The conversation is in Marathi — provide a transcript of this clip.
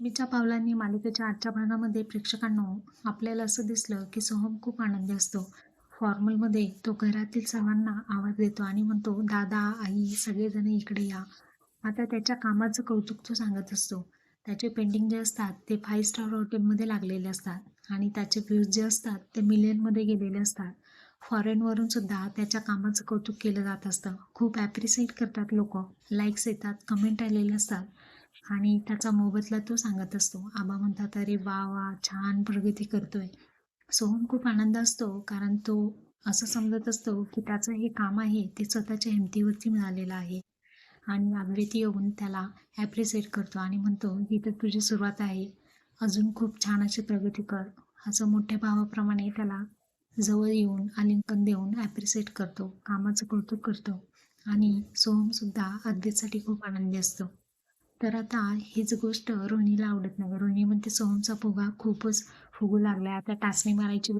मीच्या पावलांनी मालिकेच्या आजच्या भागामध्ये प्रेक्षकांना आपल्याला असं दिसलं की सोहम खूप आनंदी असतो. फॉर्मलमध्ये तो घरातील सर्वांना आवाज देतो आणि म्हणतो दादा आई सगळेजण इकडे या. आता त्याच्या कामाचं कौतुक तो सांगत असतो. त्याचे पेंटिंग जे असतात ते फाईव्ह स्टार हॉटेलमध्ये लागलेले असतात आणि त्याचे व्ह्यूज जे असतात ते मिलियनमध्ये गेलेले असतात. फॉरेनवरून सुद्धा त्याच्या कामाचं कौतुक केलं जात असतं. खूप ॲप्रिसिएट करतात लोक. लाईक्स येतात कमेंट आलेले असतात. आणि त्याचा मोबदला तो सांगत असतो. आबा म्हणतात अरे वा वा छान प्रगती करतोय. सोहम खूप आनंद असतो कारण तो असं समजत असतो की त्याचं हे काम आहे ते स्वतःच्या हिमतीवरती मिळालेलं आहे. आणि अद्वैत येऊन त्याला ॲप्रिसिएट करतो आणि म्हणतो ही तर तुझी सुरुवात आहे. अजून खूप छान अशी प्रगती कर. असं मोठ्या भावाप्रमाणे त्याला जवळ येऊन आलिंकन देऊन ॲप्रिसिएट करतो कामाचं कौतुक करतो. आणि सोहमसुद्धा अद्वैतसाठी खूप आनंदी असतो. तर आता हीच गोष्ट रोहिणीला आवडत नाही. रोहिणी म्हणते सोहमचा फुगा खूपच फुगू लागला आता टाचणी मारायची